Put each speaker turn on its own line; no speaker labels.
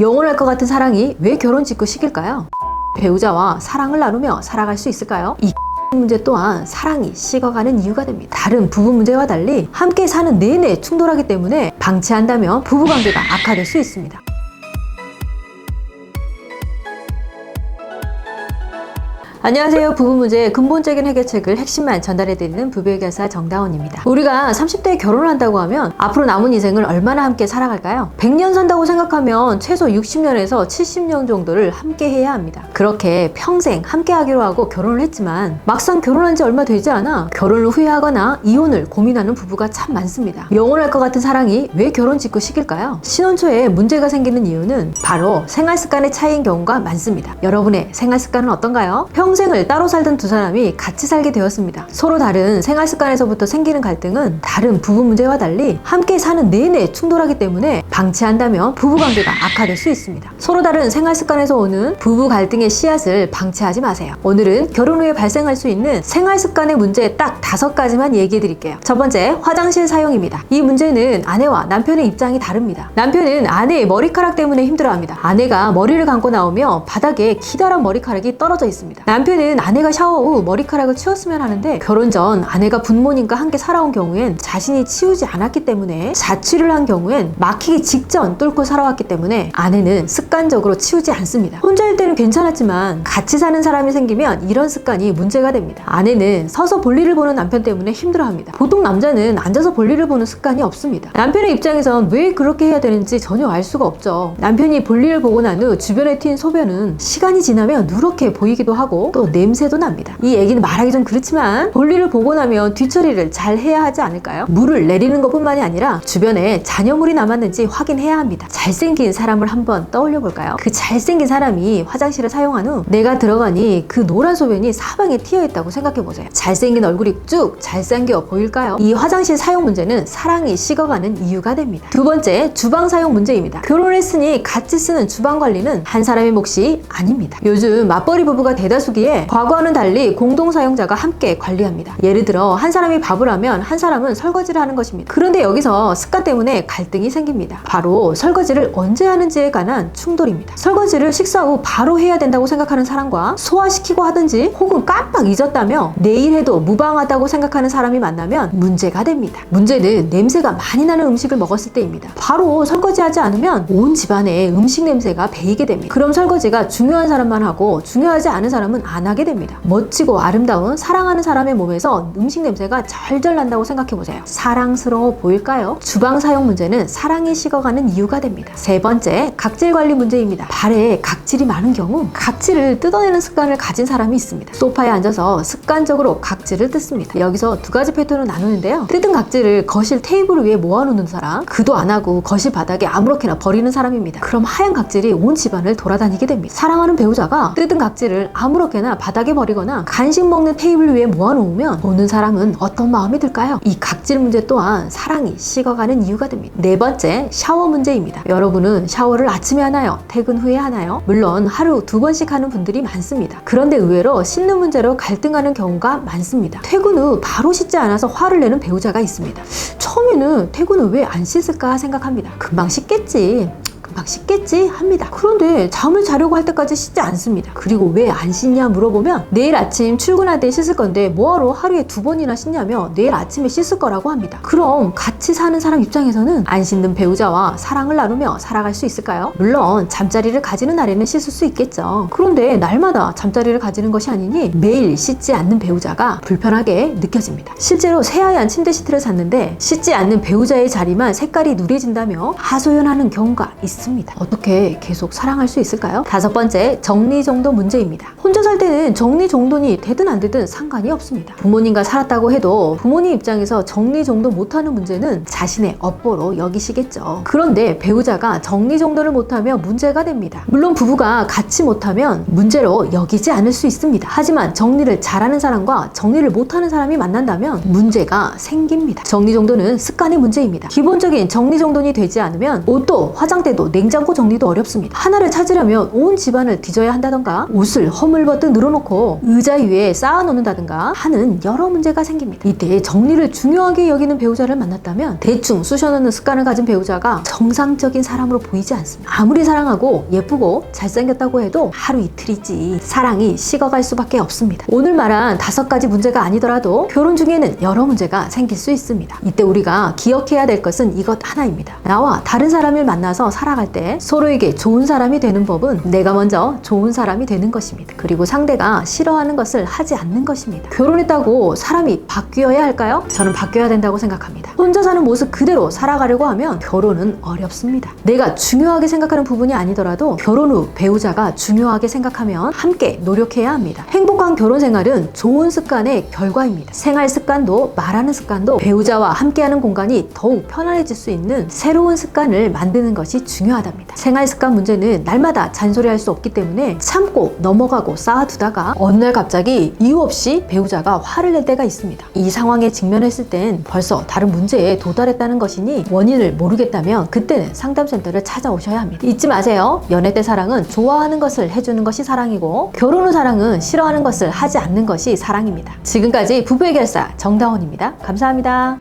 영원할 것 같은 사랑이 왜 결혼 직후 식일까요? 배우자와 사랑을 나누며 살아갈 수 있을까요? 이 문제 또한 사랑이 식어가는 이유가 됩니다. 다른 부부 문제와 달리 함께 사는 내내 충돌하기 때문에 방치한다면 부부관계가 악화될 수 있습니다. 안녕하세요. 부부 문제의 근본적인 해결책을 핵심만 전달해드리는 부부해결사 정다원입니다. 우리가 30대에 결혼을 한다고 하면 앞으로 남은 인생을 얼마나 함께 살아갈까요? 100년 산다고 생각하면 최소 60년에서 70년 정도를 함께 해야 합니다. 그렇게 평생 함께 하기로 하고 결혼을 했지만 막상 결혼한 지 얼마 되지 않아 결혼을 후회하거나 이혼을 고민하는 부부가 참 많습니다. 영원할 것 같은 사랑이 왜 결혼 직후 식일까요? 신혼 초에 문제가 생기는 이유는 바로 생활 습관의 차이인 경우가 많습니다. 여러분의 생활 습관은 어떤가요? 평 생을 따로 살던 두 사람이 같이 살게 되었습니다. 서로 다른 생활 습관에서부터 생기는 갈등은 다른 부부 문제와 달리 함께 사는 내내 충돌하기 때문에 방치한다면 부부 관계가 악화될 수 있습니다. 서로 다른 생활 습관에서 오는 부부 갈등의 씨앗을 방치하지 마세요. 오늘은 결혼 후에 발생할 수 있는 생활 습관의 문제 딱 다섯 가지만 얘기해 드릴게요. 첫 번째, 화장실 사용입니다. 이 문제는 아내와 남편의 입장이 다릅니다. 남편은 아내의 머리카락 때문에 힘들어합니다. 아내가 머리를 감고 나오며 바닥에 기다란 머리카락이 떨어져 있습니다. 남 편은 아내가 샤워 후 머리카락을 치웠으면 하는데 결혼 전 아내가 부모님과 함께 살아온 경우엔 자신이 치우지 않았기 때문에 자취를 한 경우엔 막히기 직전 뚫고 살아왔기 때문에 아내는 습관적으로 치우지 않습니다. 혼자일 때는 괜찮았지만 같이 사는 사람이 생기면 이런 습관이 문제가 됩니다. 아내는 서서 볼일을 보는 남편 때문에 힘들어합니다. 보통 남자는 앉아서 볼일을 보는 습관이 없습니다. 남편의 입장에선 왜 그렇게 해야 되는지 전혀 알 수가 없죠. 남편이 볼일을 보고 난 후 주변에 튄 소변은 시간이 지나면 누렇게 보이기도 하고 또 냄새도 납니다. 이 얘기는 말하기 좀 그렇지만 볼일을 보고 나면 뒤처리를 잘 해야 하지 않을까요? 물을 내리는 것뿐만이 아니라 주변에 잔여물이 남았는지 확인해야 합니다. 잘생긴 사람을 한번 떠올려 볼까요? 그 잘생긴 사람이 화장실을 사용한 후 내가 들어가니 그 노란 소변이 사방에 튀어 있다고 생각해 보세요. 잘생긴 얼굴이 쭉 잘생겨 보일까요? 이 화장실 사용 문제는 사랑이 식어가는 이유가 됩니다. 두 번째, 주방 사용 문제입니다. 결혼을 했으니 같이 쓰는 주방 관리는 한 사람의 몫이 아닙니다. 요즘 맞벌이 부부가 대다수기 에 과거와는 달리 공동 사용자가 함께 관리합니다. 예를 들어 한 사람이 밥을 하면 한 사람은 설거지를 하는 것입니다. 그런데 여기서 습관 때문에 갈등이 생깁니다. 바로 설거지를 언제 하는지에 관한 충돌입니다. 설거지를 식사 후 바로 해야 된다고 생각하는 사람과 소화시키고 하든지 혹은 깜빡 잊었다며 내일 해도 무방하다고 생각하는 사람이 만나면 문제가 됩니다. 문제는 냄새가 많이 나는 음식을 먹었을 때입니다. 바로 설거지하지 않으면 온 집안에 음식 냄새가 배이게 됩니다. 그럼 설거지가 중요한 사람만 하고 중요하지 않은 사람은 안 하게 됩니다. 멋지고 아름다운 사랑하는 사람의 몸에서 음식 냄새가 절절 난다고 생각해 보세요. 사랑스러워 보일까요? 주방 사용 문제는 사랑이 식어가는 이유가 됩니다. 세 번째, 각질 관리 문제입니다. 발에 각질이 많은 경우 각질을 뜯어내는 습관을 가진 사람이 있습니다. 소파에 앉아서 습관적으로 각질을 뜯습니다. 여기서 두 가지 패턴을 나누는데요. 뜯은 각질을 거실 테이블 위에 모아놓는 사람, 그도 안 하고 거실 바닥에 아무렇게나 버리는 사람입니다. 그럼 하얀 각질이 온 집안을 돌아다니게 됩니다. 사랑하는 배우자가 뜯은 각질을 아무렇게 나 바닥에 버리거나 간식 먹는 테이블 위에 모아놓으면 보는 사람은 어떤 마음이 들까요? 이 각질 문제 또한 사랑이 식어가는 이유가 됩니다. 네 번째, 샤워 문제입니다. 여러분은 샤워를 아침에 하나요? 퇴근 후에 하나요? 물론 하루 두 번씩 하는 분들이 많습니다. 그런데 의외로 씻는 문제로 갈등하는 경우가 많습니다. 퇴근 후 바로 씻지 않아서 화를 내는 배우자가 있습니다. 처음에는 퇴근 후 왜 안 씻을까 생각합니다. 금방 씻겠지. 금방 씻겠지 합니다. 그런데 잠을 자려고 할 때까지 씻지 않습니다. 그리고 왜 안 씻냐 물어보면 내일 아침 출근할 때 씻을 건데 뭐하러 하루에 두 번이나 씻냐며 내일 아침에 씻을 거라고 합니다. 그럼 같이 사는 사람 입장에서는 안 씻는 배우자와 사랑을 나누며 살아갈 수 있을까요? 물론 잠자리를 가지는 날에는 씻을 수 있겠죠. 그런데 날마다 잠자리를 가지는 것이 아니니 매일 씻지 않는 배우자가 불편하게 느껴집니다. 실제로 새하얀 침대 시트를 샀는데 씻지 않는 배우자의 자리만 색깔이 누래진다며 하소연하는 경우가 있습니다. 어떻게 계속 사랑할 수 있을까요? 다섯 번째, 정리정돈 문제입니다. 혼자 살 때는 정리정돈이 되든 안 되든 상관이 없습니다. 부모님과 살았다고 해도 부모님 입장에서 정리정돈 못하는 문제는 자신의 업보로 여기시겠죠. 그런데 배우자가 정리정돈을 못하면 문제가 됩니다. 물론 부부가 같이 못하면 문제로 여기지 않을 수 있습니다. 하지만 정리를 잘하는 사람과 정리를 못하는 사람이 만난다면 문제가 생깁니다. 정리정돈은 습관의 문제입니다. 기본적인 정리정돈이 되지 않으면 옷도 화장대도 냉장고 정리도 어렵습니다. 하나를 찾으려면 온 집안을 뒤져야 한다던가 옷을 허물벗듯 늘어놓고 의자 위에 쌓아놓는다든가 하는 여러 문제가 생깁니다. 이때 정리를 중요하게 여기는 배우자를 만났다면 대충 쑤셔넣는 습관을 가진 배우자가 정상적인 사람으로 보이지 않습니다. 아무리 사랑하고 예쁘고 잘생겼다고 해도 하루 이틀이지 사랑이 식어갈 수밖에 없습니다. 오늘 말한 다섯 가지 문제가 아니더라도 결혼 중에는 여러 문제가 생길 수 있습니다. 이때 우리가 기억해야 될 것은 이것 하나입니다. 나와 다른 사람을 만나서 살아갈 때 서로에게 좋은 사람이 되는 법은 내가 먼저 좋은 사람이 되는 것입니다. 그리고 상대가 싫어하는 것을 하지 않는 것입니다. 결혼했다고 사람이 바뀌어야 할까요? 저는 바뀌어야 된다고 생각합니다. 혼자 사는 모습 그대로 살아가려고 하면 결혼은 어렵습니다. 내가 중요하게 생각하는 부분이 아니더라도 결혼 후 배우자가 중요하게 생각하면 함께 노력해야 합니다. 행복한 결혼 생활은 좋은 습관의 결과입니다. 생활 습관도 말하는 습관도 배우자와 함께하는 공간이 더욱 편안해질 수 있는 새로운 습관을 만드는 것이 중요하답니다. 생활 습관 문제는 날마다 잔소리할 수 없기 때문에 참고 넘어가고 쌓아두다가 어느 날 갑자기 이유 없이 배우자가 화를 낼 때가 있습니다. 이 상황에 직면했을 땐 벌써 다른 문제에 도달했다는 것이니 원인을 모르겠다면 그때는 상담센터를 찾아오셔야 합니다. 잊지 마세요. 연애 때 사랑은 좋아하는 것을 해주는 것이 사랑이고 결혼 후 사랑은 싫어하는 것을 하지 않는 것이 사랑입니다. 지금까지 부부의 결사 정다원입니다. 감사합니다.